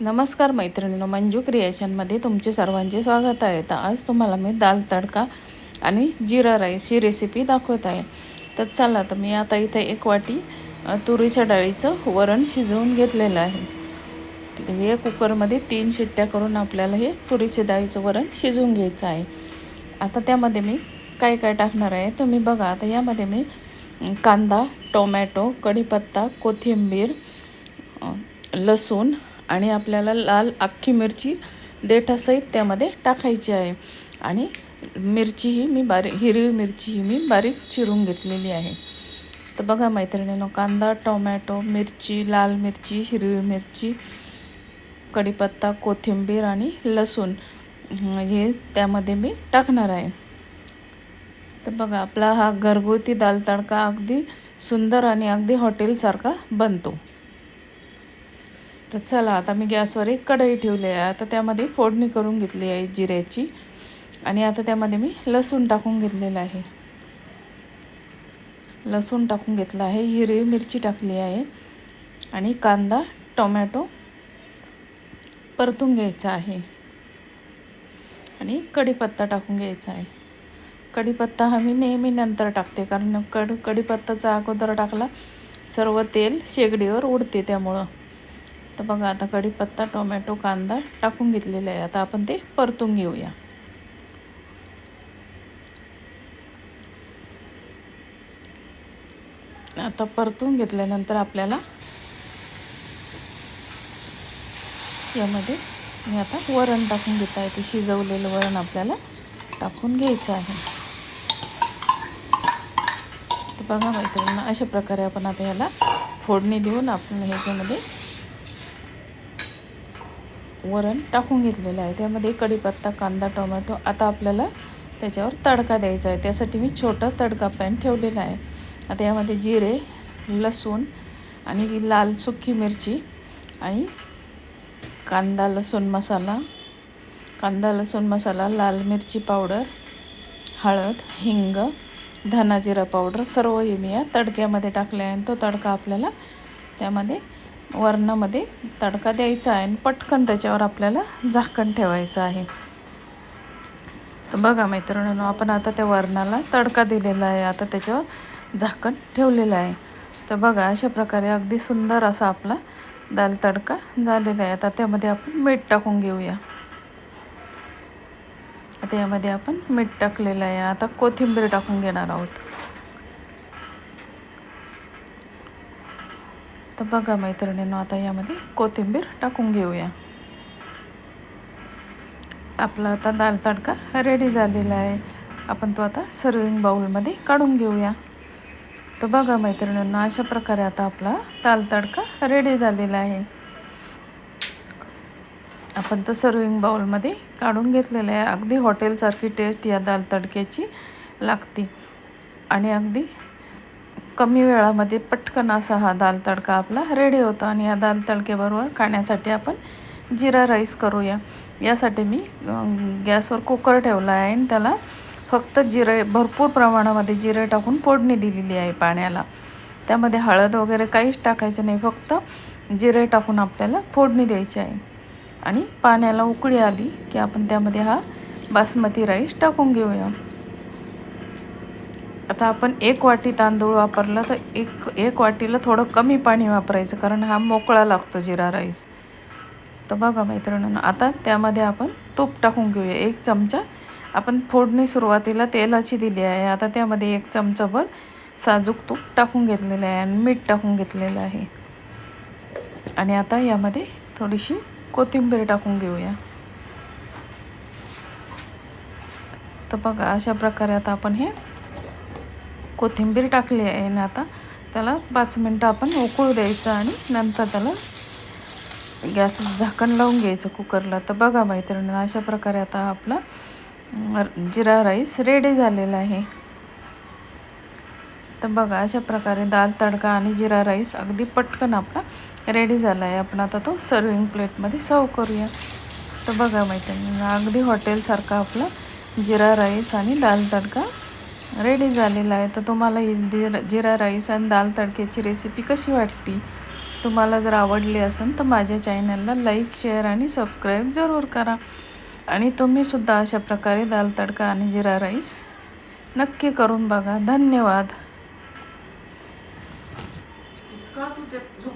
नमस्कार मैत्रिणीनो मंजू क्रिएशनमध्ये तुमचे सर्वांचे स्वागत आहे. तर आज तुम्हाला मी दाल तडका आणि जिरा राईस ही रेसिपी दाखवत आहे. तर चला तर मी आता इथे एक वाटी तुरीच्या डाळीचं वरण शिजवून घेतलेलं आहे. हे कुकरमध्ये तीन शिट्ट्या करून आपल्याला हे तुरीच्या डाळीचं वरण शिजवून घ्यायचं आहे. आता त्यामध्ये मी काय काय टाकणार आहे तुम्ही बघा. आता यामध्ये मी कांदा टोमॅटो कढीपत्ता कोथिंबीर लसूण आणि आपल्याला लाल अख्खी मिरची देठासहित त्यामध्ये टाकायची आहे. आणि मिरची ही मी बारीक हिरवी मिरची ही मी बारीक चिरून घेतलेली आहे. तर बघा मैत्रिणीनं कांदा टोमॅटो मिरची लाल मिरची हिरवी मिरची कढीपत्ता कोथिंबीर आणि लसूण हे त्यामध्ये मी टाकणार आहे. तर बघा आपला हा घरगुती दाल तडका अगदी सुंदर आणि अगदी हॉटेलसारखा बनतो. तर चला आता मी गॅसवर एक कढई ठेवली आहे. आता त्यामध्ये फोडणी करून घेतली आहे जिऱ्याची. आणि आता त्यामध्ये मी लसूण टाकून घेतलेलं आहे. लसूण टाकून घेतलं आहे हिरवी मिरची टाकली आहे. आणि कांदा टोमॅटो परतून घ्यायचा आहे. आणि कढीपत्ता टाकून घ्यायचा आहे. कढीपत्ता हा मी नेहमी नंतर टाकते कारण कड कढीपत्ताचा अगोदर टाकला सर्व तेल शेगडीवर उडते त्यामुळं. तर बघा आता कढीपत्ता टोमॅटो कांदा टाकून घेतलेला आहे आता आपण ते परतून घेऊया. आता परतून घेतल्यानंतर आपल्याला यामध्ये मी आता वरण टाकून घेत आहे. ते शिजवलेलं वरण आपल्याला टाकून घ्यायचं आहे. तर बघा मैत्रिणींना अशा प्रकारे आपण आता ह्याला फोडणी देऊन आपण ह्याच्यामध्ये वरण टाकून घेतलेलं आहे. त्यामध्ये कढीपत्ता कांदा टोमॅटो आता आपल्याला त्याच्यावर तडका द्यायचा आहे. त्यासाठी मी छोटा तडका पॅन ठेवलेला आहे. आता यामध्ये जिरे लसूण आणि लाल सुकी मिरची आणि कांदा लसूण मसाला कांदा लसूण मसाला लाल मिरची पावडर हळद हिंग धना जिरा पावडर सर्व हे मी या तडक्यामध्ये टाकले आहे आणि तो तडका आपल्याला त्यामध्ये वरणामध्ये तडका द्यायचा आहे आणि पटकन त्याच्यावर आपल्याला झाकण ठेवायचं आहे. तर बघा मैत्रिणींनो आपण आता त्या वरणाला तडका दिलेला आहे. आता त्याच्यावर झाकण ठेवलेलं आहे. तर बघा अशा प्रकारे अगदी सुंदर असा आपला दाल तडका झालेला आहे. आता त्यामध्ये आपण मीठ टाकून घेऊया. आता यामध्ये आपण मीठ टाकलेलं आहे. आता कोथिंबीर टाकून घेणार आहोत. तर बघा मैत्रिणींनो आता यामध्ये कोथिंबीर टाकून घेऊया. आपला आता दाल तडका रेडी झालेला आहे. आपण तो आता सर्विंग बाउलमध्ये काढून घेऊया. तर बघा मैत्रिणींना अशा प्रकारे आता आपला दाल तडका रेडी झालेला आहे. आपण तो सर्विंग बाउलमध्ये काढून घेतलेला आहे. अगदी हॉटेलसारखी टेस्ट या दाल तडक्याची लागते. आणि अगदी कमी वेळामध्ये पटकन असा हा दाल तडका आपला रेडी होतो आणि या दाल तडकेबरोबर खाण्यासाठी आपण जिरा राईस करूया. यासाठी मी गॅसवर कुकर ठेवला आहे आणि त्याला फक्त जिरे भरपूर प्रमाणामध्ये जिरे टाकून फोडणी दिलेली आहे पाण्याला. त्यामध्ये हळद वगैरे काहीच टाकायचं नाही फक्त जिरे टाकून आपल्याला फोडणी द्यायची आहे. आणि पाण्याला उकळी आली की आपण त्यामध्ये हा बासमती राईस टाकून घेऊया. आता आपण एक वाटी तांदूळ वापरला तर एक एक वाटीला थोडं कमी पाणी वापरायचं कारण हा मोकळा लागतो जिरा राईस. तर बघा मैत्रिणींना आता त्यामध्ये आपण तूप टाकून घेऊया. एक चमचा आपण फोडणी सुरुवातीला तेलाची दिली आहे. आता त्यामध्ये एक चमचाभर साजूक तूप टाकून घेतलेलं आहे आणि मीठ टाकून घेतलेलं आहे. आणि आता यामध्ये थोडीशी कोथिंबीर टाकून घेऊया. तर बघा अशा प्रकारे आता आपण हे कोथिंबीर टाकली आहे ना आता. त्याला पाच मिनटं आपण उकळू द्यायचं आणि नंतर त्याला गॅस झाकण लावून घ्यायचं कुकरला. तर बघा मैत्रिणी अशा प्रकारे आता आपला जिरा राईस रेडी झालेला आहे. तर बघा अशा प्रकारे दाल तडका आणि जिरा राईस अगदी पटकन आपला रेडी झाला आहे. आपण आता तो सर्विंग प्लेटमध्ये सर्व करूया. तर बघा मैत्रिणी अगदी हॉटेलसारखा आपला जिरा राईस आणि दाल तडका रेडी झालेला आहे. तर तुम्हाला ही जिरा जिरा राईस आणि दाल तडक्याची रेसिपी कशी वाटली? तुम्हाला जर आवडली असेल तर माझ्या चॅनलला लाईक शेअर आणि सबस्क्राईब जरूर करा. आणि तुम्हीसुद्धा अशा प्रकारे दाल तडका आणि जिरा राईस नक्की करून बघा. धन्यवाद.